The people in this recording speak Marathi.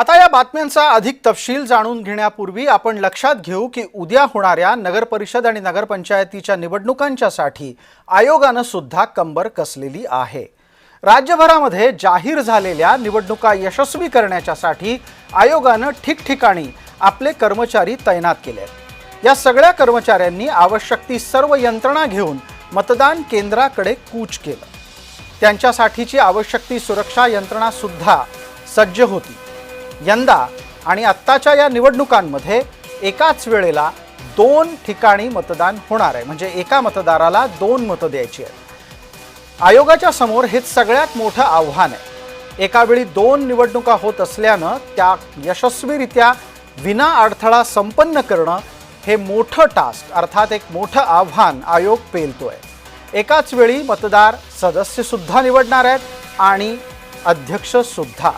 आता या बातम्यांचा अधिक तपशील जाणून घेण्यापूर्वी आपण लक्षात घेऊ की उद्या होणाऱ्या नगरपरिषद आणि नगरपंचायतीच्या निवडणुकांच्यासाठी आयोगानं सुद्धा कंबर कसलेली आहे. राज्यभरामध्ये जाहीर झालेल्या निवडणुका यशस्वी करण्याच्यासाठी आयोगानं ठिकठिकाणी आपले कर्मचारी तैनात केले आहेत. या सगळ्या कर्मचाऱ्यांनी आवश्यक ती सर्व यंत्रणा घेऊन मतदान केंद्राकडे कूच केलं. त्यांच्यासाठीची आवश्यक ती सुरक्षा यंत्रणा सुद्धा सज्ज होती. यंदा आणि आत्ताच्या या निवडणुकांमध्ये एकाच वेळेला दोन ठिकाणी मतदान होणार आहे. म्हणजे एका मतदाराला दोन मतं द्यायची आहेत. आयोगाच्या समोर हे सगळ्यात मोठं आव्हान आहे. एका वेळी दोन निवडणुका होत असल्यानं त्या यशस्वीरित्या विना अडथळा संपन्न करणं हे मोठं टास्क अर्थात एक मोठं आव्हान आयोग पेलतोय. एकाच वेळी मतदार सदस्यसुद्धा निवडणार आहेत आणि अध्यक्षसुद्धा